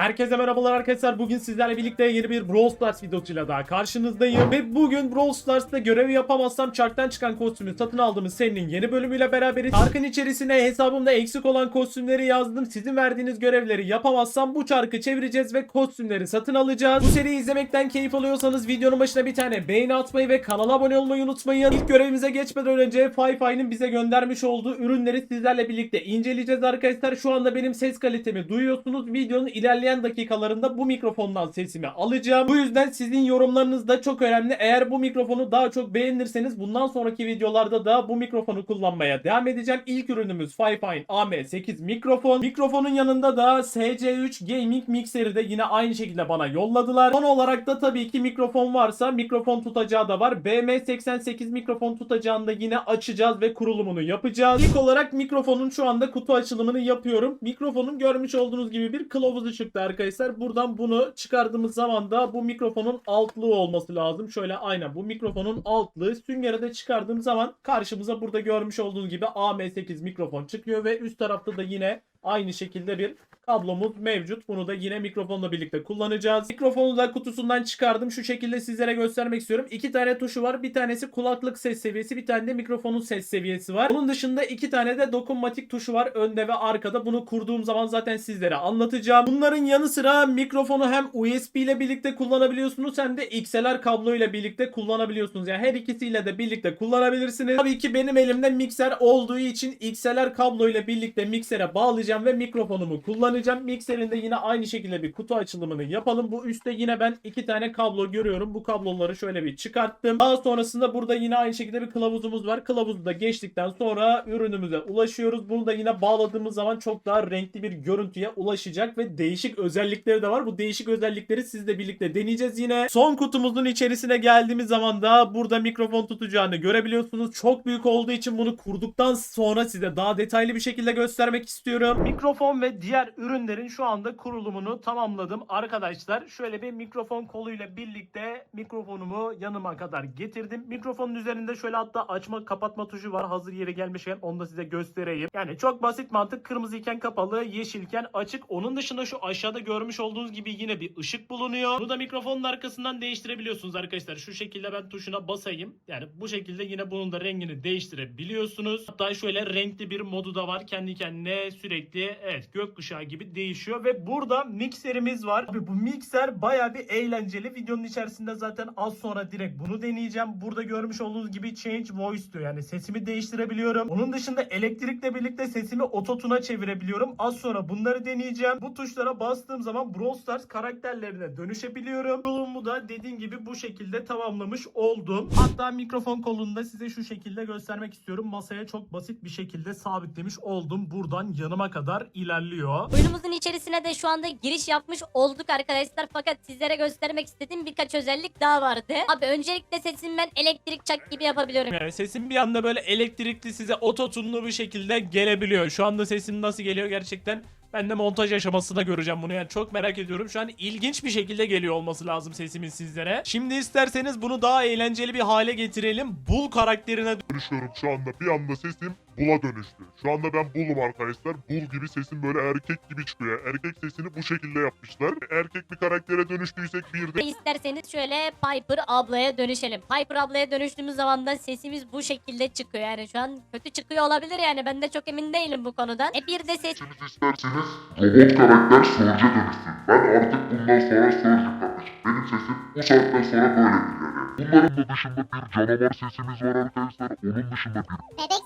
Herkese merhabalar arkadaşlar. Bugün sizlerle birlikte yeni bir Brawl Stars videosuyla daha karşınızdayım. Ve bugün Brawl Stars'ta görevi yapamazsam çarktan çıkan kostümü satın aldığımız serinin yeni bölümüyle beraberiz. Çarkın içerisine hesabımda eksik olan kostümleri yazdım. Sizin verdiğiniz görevleri yapamazsam bu çarkı çevireceğiz ve kostümleri satın alacağız. Bu seriyi izlemekten keyif alıyorsanız videonun başına bir tane beğeni atmayı ve kanala abone olmayı unutmayın. İlk görevimize geçmeden önce Fi-Fi'nin bize göndermiş olduğu ürünleri sizlerle birlikte inceleyeceğiz arkadaşlar. Şu anda benim ses kalitemi duyuyorsunuz. Videonun ilerleyen dakikalarında bu mikrofondan sesimi alacağım. Bu yüzden sizin yorumlarınız da çok önemli. Eğer bu mikrofonu daha çok beğenirseniz bundan sonraki videolarda da bu mikrofonu kullanmaya devam edeceğim. İlk ürünümüz Fi-Fi'nin AM8 mikrofon. Mikrofonun yanında da SC3 Gaming Mixer'i de yine aynı şekilde bana yolladılar. Son olarak da tabii ki mikrofon varsa mikrofon tutacağı da var. BM88 mikrofon tutacağını da yine açacağız ve kurulumunu yapacağız. İlk olarak mikrofonun şu anda kutu açılımını yapıyorum. Mikrofonun görmüş olduğunuz gibi bir kılavuzu çıktı arkadaşlar. Buradan bunu çıkardığımız zaman da bu mikrofonun altlığı olması lazım. Şöyle aynen bu mikrofonun altlığı. Süngeri de çıkardığım zaman karşımıza burada görmüş olduğunuz gibi AM8 mikrofon çıkıyor ve üst tarafta da yine aynı şekilde bir kablomuz mevcut. Bunu da yine mikrofonla birlikte kullanacağız. Mikrofonu da kutusundan çıkardım. Şu şekilde sizlere göstermek istiyorum. İki tane tuşu var. Bir tanesi kulaklık ses seviyesi. Bir tane de mikrofonun ses seviyesi var. Bunun dışında iki tane de dokunmatik tuşu var. Önde ve arkada. Bunu kurduğum zaman zaten sizlere anlatacağım. Bunların yanı sıra mikrofonu hem USB ile birlikte kullanabiliyorsunuz hem de XLR kablo ile birlikte kullanabiliyorsunuz. Yani her ikisiyle de birlikte kullanabilirsiniz. Tabii ki benim elimde mikser olduğu için XLR kablo ile birlikte miksere bağlayacağım ve mikrofonumu kullanacağım. Mikserin de yine aynı şekilde bir kutu açılımını yapalım. Bu üstte yine ben iki tane kablo görüyorum. Bu kabloları şöyle bir çıkarttım. Daha sonrasında burada yine aynı şekilde bir kılavuzumuz var. Kılavuzu da geçtikten sonra ürünümüze ulaşıyoruz. Bunu da yine bağladığımız zaman çok daha renkli bir görüntüye ulaşacak ve değişik özellikleri de var. Bu değişik özellikleri sizle birlikte deneyeceğiz yine. Son kutumuzun içerisine geldiğimiz zaman da burada mikrofon tutacağını görebiliyorsunuz. Çok büyük olduğu için bunu kurduktan sonra size daha detaylı bir şekilde göstermek istiyorum. Mikrofon ve diğer ürünlerin şu anda kurulumunu tamamladım. Arkadaşlar şöyle bir mikrofon koluyla birlikte mikrofonumu yanıma kadar getirdim. Mikrofonun üzerinde şöyle hatta açma kapatma tuşu var. Hazır yere gelmişken onu da size göstereyim. Yani çok basit mantık. Kırmızıyken kapalı, yeşilken açık. Onun dışında şu aşağıda görmüş olduğunuz gibi yine bir ışık bulunuyor. Bunu da mikrofonun arkasından değiştirebiliyorsunuz arkadaşlar. Şu şekilde ben tuşuna basayım. Yani bu şekilde yine bunun da rengini değiştirebiliyorsunuz. Hatta şöyle renkli bir modu da var. Kendi kendine sürekli evet gökkuşağı gibi değişiyor ve burada mikserimiz var. Abi bu mikser baya bir eğlenceli. Videonun içerisinde zaten az sonra direkt bunu deneyeceğim. Burada görmüş olduğunuz gibi change voice diyor. Yani sesimi değiştirebiliyorum. Onun dışında elektrikle birlikte sesimi ototuna çevirebiliyorum. Az sonra bunları deneyeceğim. Bu tuşlara bastığım zaman Brawl Stars karakterlerine dönüşebiliyorum. Yolumu da dediğim gibi bu şekilde tamamlamış oldum. Hatta mikrofon kolunu da size şu şekilde göstermek istiyorum. Masaya çok basit bir şekilde sabitlemiş oldum. Buradan yanıma kadar ilerliyor. Oyunumuzun içerisine de şu anda giriş yapmış olduk arkadaşlar. Fakat sizlere göstermek istediğim birkaç özellik daha vardı. Abi öncelikle sesimi ben elektrik çak gibi yapabiliyorum. Yani sesim bir anda böyle elektrikli size ototunlu bir şekilde gelebiliyor. Şu anda sesim nasıl geliyor gerçekten ben de montaj aşamasında göreceğim bunu yani çok merak ediyorum. Şu an ilginç bir şekilde geliyor olması lazım sesimin sizlere. Şimdi isterseniz bunu daha eğlenceli bir hale getirelim. Bul karakterine dönüşüyorum şu anda. Bir anda sesim bula dönüştü. Şu anda ben bulum arkadaşlar. Bul gibi sesim böyle erkek gibi çıkıyor. Erkek sesini bu şekilde yapmışlar. Erkek bir karaktere dönüştüysek bir de İsterseniz şöyle Piper ablaya dönüşelim. Piper ablaya dönüştüğümüz zaman da sesimiz bu şekilde çıkıyor. Yani şu an kötü çıkıyor olabilir yani ben de çok emin değilim bu konudan. E bir de ses sesiniz isterseniz robot karakter Surge'e dönüşsün. Ben artık bundan sonra Surge'im kardeşim. Benim sesim bu saatten sonra böyledir yani. Bunların da dışında bir canavar sesimiz var arkadaşlar. Onun dışında bir Bebek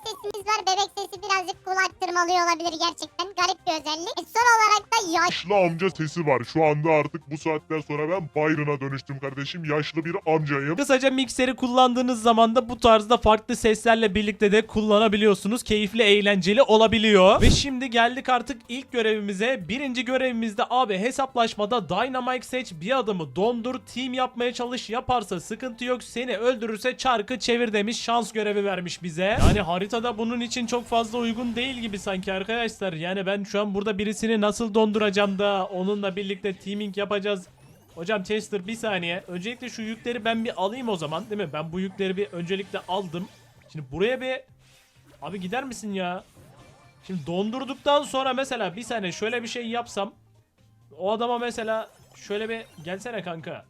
var. Bebek sesi birazcık kulaktırmalıyor olabilir gerçekten. Garip bir özellik. E, son olarak da yaş. yaşlı amca sesi var. Şu anda artık bu saatten sonra ben Byron'a dönüştüm kardeşim. Yaşlı bir amcayım. Kısaca mikseri kullandığınız zaman da bu tarzda farklı seslerle birlikte de kullanabiliyorsunuz. Keyifli, eğlenceli olabiliyor. Ve şimdi geldik artık ilk görevimize. Birinci görevimizde abi hesaplaşmada Dynamite seç bir adamı dondur, team yapmaya çalış. Yaparsa sıkıntı yok. Seni öldürürse çarkı çevir demiş. Şans görevi vermiş bize. Yani haritada bunun için çok fazla uygun değil gibi sanki arkadaşlar. Yani ben şu an burada birisini nasıl donduracağım da onunla birlikte teaming yapacağız. Hocam Chester bir saniye. Öncelikle şu yükleri ben bir alayım o zaman değil mi? Ben bu yükleri bir öncelikle aldım. Şimdi buraya bir... Abi gider misin ya? Şimdi dondurduktan sonra mesela bir saniye şöyle bir şey yapsam. O adama mesela şöyle bir gelsene kanka.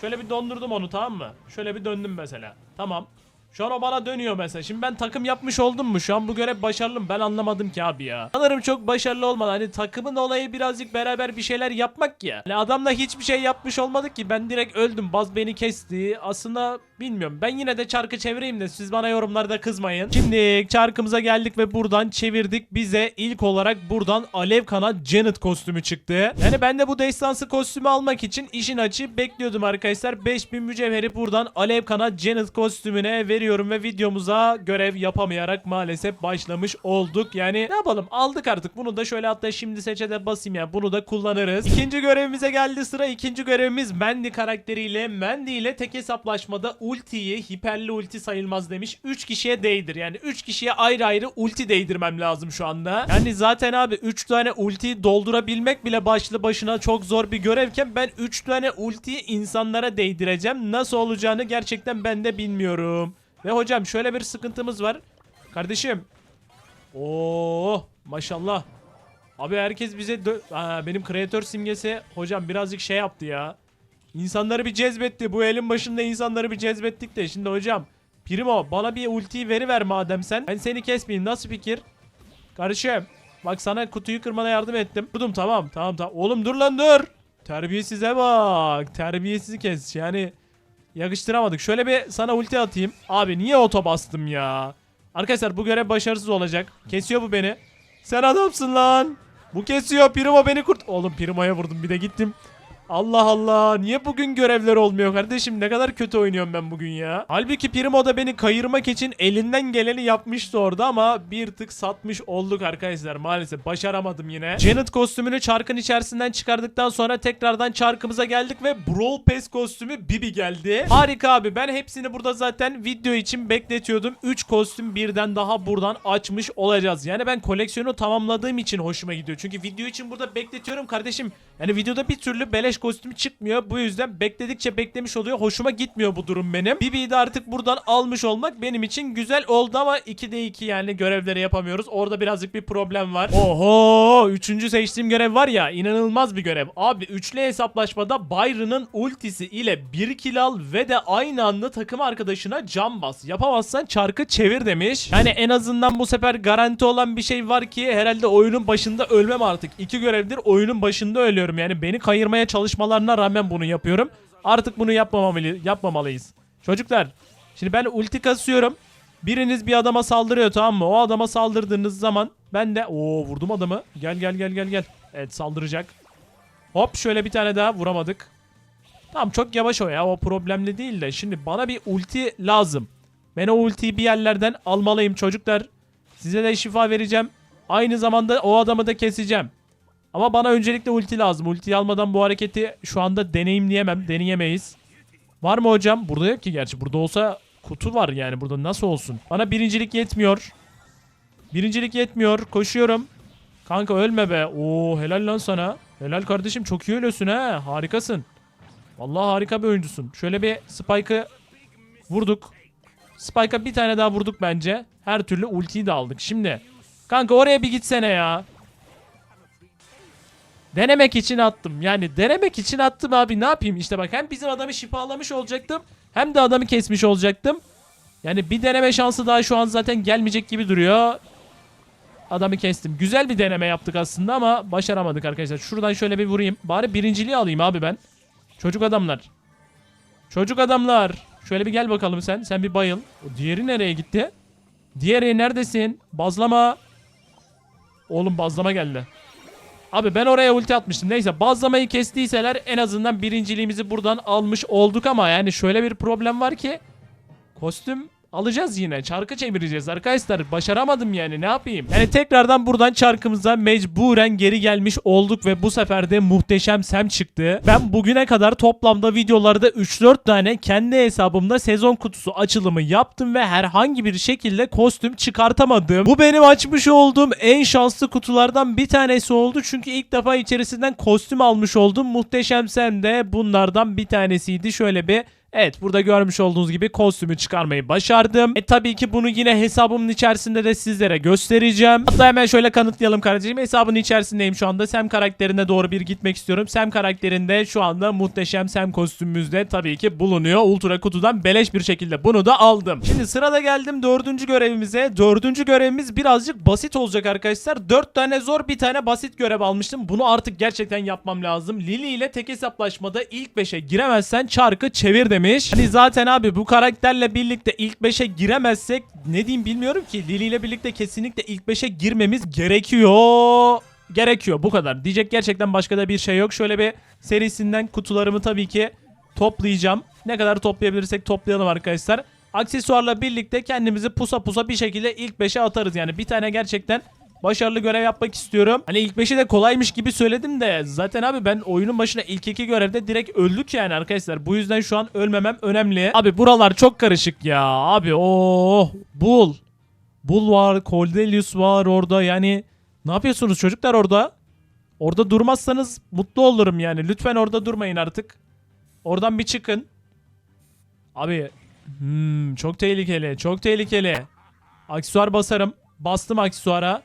Şöyle bir dondurdum onu tamam mı? Şöyle bir döndüm mesela. Tamam. Şu an o bana dönüyor mesela. Şimdi ben takım yapmış oldum mu? Şu an bu görev başarılı mı? Ben anlamadım ki abi ya. Sanırım çok başarılı olmadı. Hani takımın olayı birazcık beraber bir şeyler yapmak ya. Hani adamla hiçbir şey yapmış olmadık ki. Ben direkt öldüm. Baz beni kesti. Aslında bilmiyorum. Ben yine de çarkı çevireyim de siz bana yorumlarda kızmayın. Şimdi çarkımıza geldik ve buradan çevirdik. Bize ilk olarak buradan Alev Kanat Janet kostümü çıktı. Yani ben de bu destansı kostümü almak için işin açı bekliyordum arkadaşlar. 5000 mücevheri buradan Alev Kanat Janet kostümüne veriyorum ve videomuza görev yapamayarak maalesef başlamış olduk. Yani ne yapalım aldık artık. Bunu da şöyle hatta şimdi seçe basayım ya. Bunu da kullanırız. İkinci görevimize geldi sıra. İkinci görevimiz Mandy karakteriyle. Mandy ile tek hesaplaşmada ultiyi hiperli ulti sayılmaz demiş. 3 kişiye değdir. Yani 3 kişiye ayrı ayrı ulti değdirmem lazım şu anda. Yani zaten abi 3 tane ultiyi doldurabilmek bile başlı başına çok zor bir görevken ben 3 tane ultiyi insanlara değdireceğim. Nasıl olacağını gerçekten ben de bilmiyorum. Ve hocam şöyle bir sıkıntımız var. Kardeşim. Oo maşallah. Abi herkes bize Aa, benim kreatör simgesi hocam birazcık şey yaptı ya. İnsanları bir cezbetti. Bu elin başında insanları bir cezbettik de. Şimdi hocam Primo bana bir ultiyi veriver madem sen. Ben seni kesmeyeyim. Nasıl fikir? Kardeşim bak sana kutuyu kırmana yardım ettim. Durdum tamam tamam tamam. Oğlum dur lan dur. Terbiyesize bak. Terbiyesiz kes. Yani yakıştıramadık. Şöyle bir sana ulti atayım. Abi niye oto bastım ya? Arkadaşlar bu görev başarısız olacak. Kesiyor bu beni. Sen adamsın lan. Bu kesiyor. Primo beni kurt. Oğlum Primo'ya vurdum bir de gittim. Allah Allah. Niye bugün görevler olmuyor kardeşim? Ne kadar kötü oynuyorum ben bugün ya. Halbuki Primo da beni kayırmak için elinden geleni yapmıştı orada ama bir tık satmış olduk arkadaşlar. Maalesef başaramadım yine. Janet kostümünü çarkın içerisinden çıkardıktan sonra tekrardan çarkımıza geldik ve Brawl Pass kostümü Bibi geldi. Harika abi. Ben hepsini burada zaten video için bekletiyordum. 3 kostüm birden daha buradan açmış olacağız. Yani ben koleksiyonu tamamladığım için hoşuma gidiyor. Çünkü video için burada bekletiyorum kardeşim. Yani videoda bir türlü beleş kostüm çıkmıyor. Bu yüzden bekledikçe beklemiş oluyor. Hoşuma gitmiyor bu durum benim. Bibi'yi de artık buradan almış olmak benim için güzel oldu ama 2'de 2 yani görevleri yapamıyoruz. Orada birazcık bir problem var. Oho! Üçüncü seçtiğim görev var ya inanılmaz bir görev. Abi üçlü hesaplaşmada Byron'ın ultisi ile bir kill al ve de aynı anda takım arkadaşına cam bas. Yapamazsan çarkı çevir demiş. Yani en azından bu sefer garanti olan bir şey var ki herhalde oyunun başında ölmem artık. İki görevdir oyunun başında ölüyorum. Yani beni kayırmaya çalışmalarına rağmen bunu yapıyorum. Artık bunu yapmamalı, yapmamalıyız. Çocuklar şimdi ben ulti kasıyorum. Biriniz bir adama saldırıyor tamam mı? O adama saldırdığınız zaman ben de Oo vurdum adamı. Gel gel gel gel gel. Evet saldıracak. Hop şöyle bir tane daha vuramadık. Tamam çok yavaş o ya o problemli değil de şimdi bana bir ulti lazım. Ben o ultiyi bir yerlerden almalıyım çocuklar. Size de şifa vereceğim. Aynı zamanda o adamı da keseceğim. Ama bana öncelikle ulti lazım. Ultiyi almadan bu hareketi şu anda deneyimleyemem. Deneyemeyiz. Var mı hocam? Burada yok ki gerçi. Burada olsa kutu var yani. Burada nasıl olsun? Bana birincilik yetmiyor. Birincilik yetmiyor. Koşuyorum. Kanka ölme be. Oo helal lan sana. Helal kardeşim çok iyi ölüyorsun ha. Harikasın. Vallahi harika bir oyuncusun. Şöyle bir Spike'ı vurduk. Spike'a bir tane daha vurduk bence. Her türlü ultiyi de aldık. Şimdi kanka oraya bir gitsene ya. Denemek için attım. Yani denemek için attım abi. Ne yapayım? İşte bak hem bizim adamı şifalamış olacaktım. Hem de adamı kesmiş olacaktım. Yani bir deneme şansı daha şu an zaten gelmeyecek gibi duruyor. Adamı kestim. Güzel bir deneme yaptık aslında ama başaramadık arkadaşlar. Şuradan şöyle bir vurayım. Bari birinciliği alayım abi ben. Çocuk adamlar. Çocuk adamlar. Şöyle bir gel bakalım sen. Sen bir bayıl. O diğeri nereye gitti? Diğeri neredesin? Bazlama. Oğlum bazlama geldi. Abi ben oraya ulti atmıştım. Neyse bazlamayı kestiyseler en azından birinciliğimizi buradan almış olduk ama yani şöyle bir problem var ki kostüm alacağız yine. Çarkı çevireceğiz arkadaşlar. Başaramadım yani ne yapayım? Yani tekrardan buradan çarkımıza mecburen geri gelmiş olduk ve bu sefer de muhteşem Sem çıktı. Ben bugüne kadar toplamda videolarda 3-4 tane kendi hesabımda sezon kutusu açılımı yaptım ve herhangi bir şekilde kostüm çıkartamadım. Bu benim açmış olduğum en şanslı kutulardan bir tanesi oldu. Çünkü ilk defa içerisinden kostüm almış oldum. Muhteşem Sem de bunlardan bir tanesiydi. Şöyle bir Evet burada görmüş olduğunuz gibi kostümü çıkarmayı başardım. E tabii ki bunu yine hesabımın içerisinde de sizlere göstereceğim. Hatta hemen şöyle kanıtlayalım kardeşim. Hesabın içerisindeyim şu anda. Sam karakterine doğru bir gitmek istiyorum. Sam karakterinde şu anda muhteşem Sam kostümümüzde tabii ki bulunuyor. Ultra kutudan beleş bir şekilde bunu da aldım. Şimdi sırada geldim dördüncü görevimize. Dördüncü görevimiz birazcık basit olacak arkadaşlar. Dört tane zor bir tane basit görev almıştım. Bunu artık gerçekten yapmam lazım. Lily ile tek hesaplaşmada ilk 5'e giremezsen çarkı çevir demiş. Hani zaten abi bu karakterle birlikte ilk 5'e giremezsek ne diyeyim bilmiyorum ki. Lily ile birlikte kesinlikle ilk 5'e girmemiz gerekiyor. Gerekiyor bu kadar. Diyecek gerçekten başka da bir şey yok. Şöyle bir serisinden kutularımı tabii ki toplayacağım. Ne kadar toplayabilirsek toplayalım arkadaşlar. Aksesuarla birlikte kendimizi pusa pusa bir şekilde ilk 5'e atarız. Yani bir tane gerçekten başarılı görev yapmak istiyorum. Hani ilk 5'i de kolaymış gibi söyledim de zaten abi ben oyunun başına ilk iki görevde direkt öldük yani arkadaşlar. Bu yüzden şu an ölmemem önemli. Abi buralar çok karışık ya. Abi oh bul. Bul var, Cordelius var orada yani. Ne yapıyorsunuz çocuklar orada? Orada durmazsanız mutlu olurum yani. Lütfen orada durmayın artık. Oradan bir çıkın. Abi hmm, çok tehlikeli. Çok tehlikeli. Aksesuar basarım. Bastım aksesuara.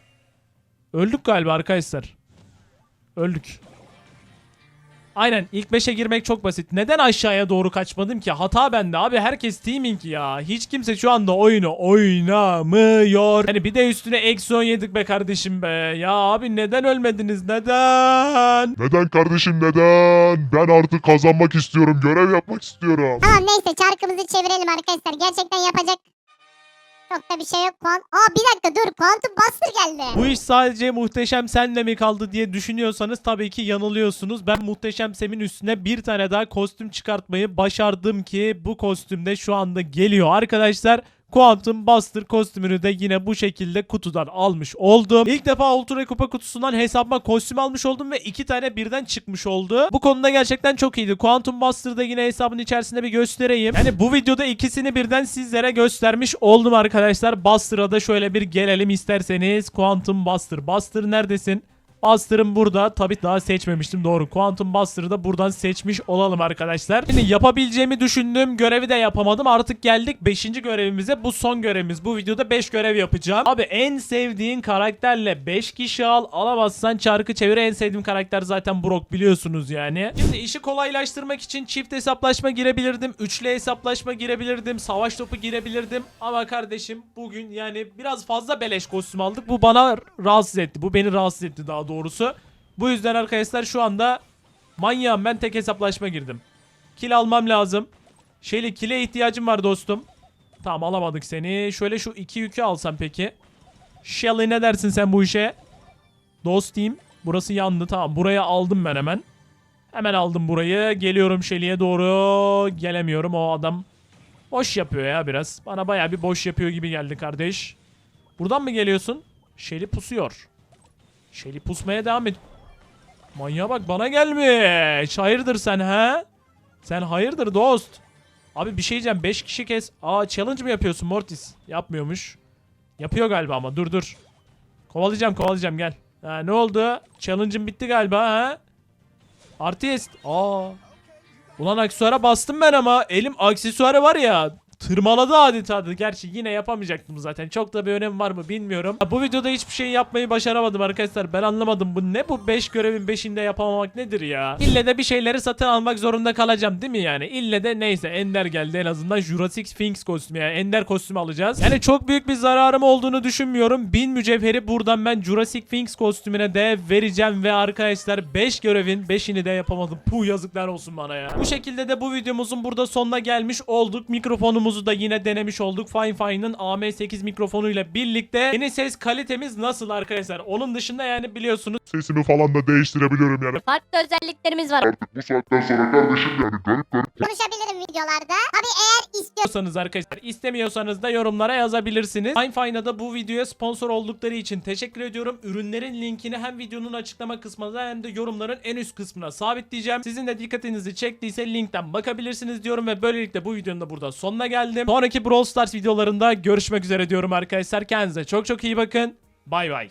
Öldük galiba arkadaşlar. Öldük. Aynen ilk 5'e girmek çok basit. Neden aşağıya doğru kaçmadım ki? Hata bende abi. Herkes teaming ya. Hiç kimse şu anda oyunu oynamıyor. Yani bir de üstüne eksi 10 yedik be kardeşim be. Ya abi neden ölmediniz? Neden? Neden kardeşim neden? Ben artık kazanmak istiyorum. Görev yapmak istiyorum. Tamam neyse çarkımızı çevirelim arkadaşlar. Gerçekten yapacak çok da bir şey yok. Kuant Aa bir dakika dur. Quantum Buster geldi. Bu iş sadece muhteşem senle mi kaldı diye düşünüyorsanız tabii ki yanılıyorsunuz. Ben muhteşem Sem'in üstüne bir tane daha kostüm çıkartmayı başardım ki bu kostüm de şu anda geliyor arkadaşlar. Quantum Buster kostümünü de yine bu şekilde kutudan almış oldum. İlk defa Ultra Kupa kutusundan hesabıma kostüm almış oldum ve iki tane birden çıkmış oldu. Bu konuda gerçekten çok iyiydi. Quantum Buster'da yine hesabın içerisinde bir göstereyim. Yani bu videoda ikisini birden sizlere göstermiş oldum arkadaşlar. Buster'a da şöyle bir gelelim isterseniz. Quantum Buster. Buster neredesin? Buster'ım burada. Tabii daha seçmemiştim doğru. Quantum Buster'ı da buradan seçmiş olalım arkadaşlar. Şimdi yapabileceğimi düşündüğüm görevi de yapamadım. Artık geldik 5. görevimize. Bu son görevimiz. Bu videoda 5 görev yapacağım. Abi en sevdiğin karakterle 5 kişi al. Alamazsan çarkı çevir. En sevdiğim karakter zaten Brock biliyorsunuz yani. Şimdi işi kolaylaştırmak için çift hesaplaşma girebilirdim. Üçlü hesaplaşma girebilirdim. Savaş topu girebilirdim. Ama kardeşim bugün yani biraz fazla beleş kostüm aldık. Bu bana rahatsız etti. Bu beni rahatsız etti daha doğrusu. Bu yüzden arkadaşlar şu anda manyağım ben tek hesaplaşma girdim. Kill almam lazım. Şeyli kile ihtiyacım var dostum. Tamam alamadık seni. Şöyle şu iki yükü alsam peki. Shelly ne dersin sen bu işe? Dostum. Burası yandı. Tamam buraya aldım ben hemen. Hemen aldım burayı. Geliyorum Shelly'e doğru. Gelemiyorum o adam. Boş yapıyor ya biraz. Bana baya bir boş yapıyor gibi geldi kardeş. Buradan mı geliyorsun? Shelly pusuyor. Shelly pusmaya devam et. Manyağa bak bana gelmiş. Hayırdır sen ha? Sen hayırdır dost? Abi bir şey diyeceğim. 5 kişi kes. Aa challenge mı yapıyorsun Mortis? Yapmıyormuş. Yapıyor galiba ama dur dur. Kovalayacağım kovalayacağım gel. Ha, ne oldu? Challenge'ın bitti galiba ha? Artist. Aa. Ulan aksesuara bastım ben ama elim aksesuarı var ya tırmaladı adeta. Gerçi yine yapamayacaktım zaten. Çok da bir önemi var mı bilmiyorum. Bu videoda hiçbir şey yapmayı başaramadım arkadaşlar. Ben anlamadım bu ne bu 5 görevin 5'inde yapamamak nedir ya? İlle de bir şeyleri satın almak zorunda kalacağım değil mi yani? İlle de neyse Ender geldi en azından Jurassic Sphinx kostümü yani Ender kostümü alacağız. Yani çok büyük bir zararım olduğunu düşünmüyorum. 1000 mücevheri buradan ben Jurassic Sphinx kostümüne de vereceğim ve arkadaşlar 5 görevin 5'ini de yapamadım. Puh yazıklar olsun bana ya. Bu şekilde de bu videomuzun burada sonuna gelmiş olduk. Mikrofonumuzu da yine denemiş olduk. Fine Fine'ın AM8 mikrofonuyla birlikte. Yeni ses kalitemiz nasıl arkadaşlar? Onun dışında yani biliyorsunuz Sesimi falan da değiştirebiliyorum yani. Farklı özelliklerimiz var. Artık bu saatten sonra kardeşim yani garip garip Konuşabilirim videolarda. Tabii eğer istiyorsanız arkadaşlar istemiyorsanız da yorumlara yazabilirsiniz. Fine Fine'a da bu videoya sponsor oldukları için teşekkür ediyorum. Ürünlerin linkini hem videonun açıklama kısmına hem de yorumların en üst kısmına sabitleyeceğim. Sizin de dikkatinizi çektiyse linkten bakabilirsiniz diyorum ve böylelikle bu videonun da burada sonuna geldim. Sonraki Brawl Stars videolarında görüşmek üzere diyorum arkadaşlar. Kendinize çok çok iyi bakın. Bay bay.